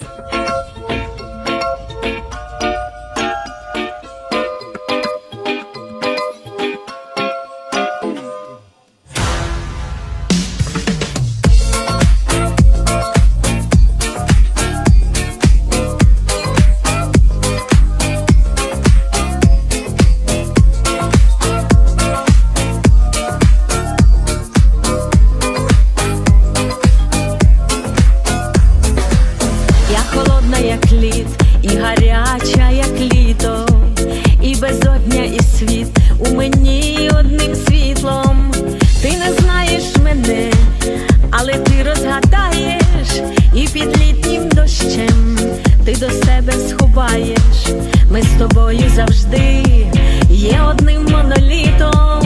Yeah. Сховаєш. Ми з тобою завжди є одним монолітом.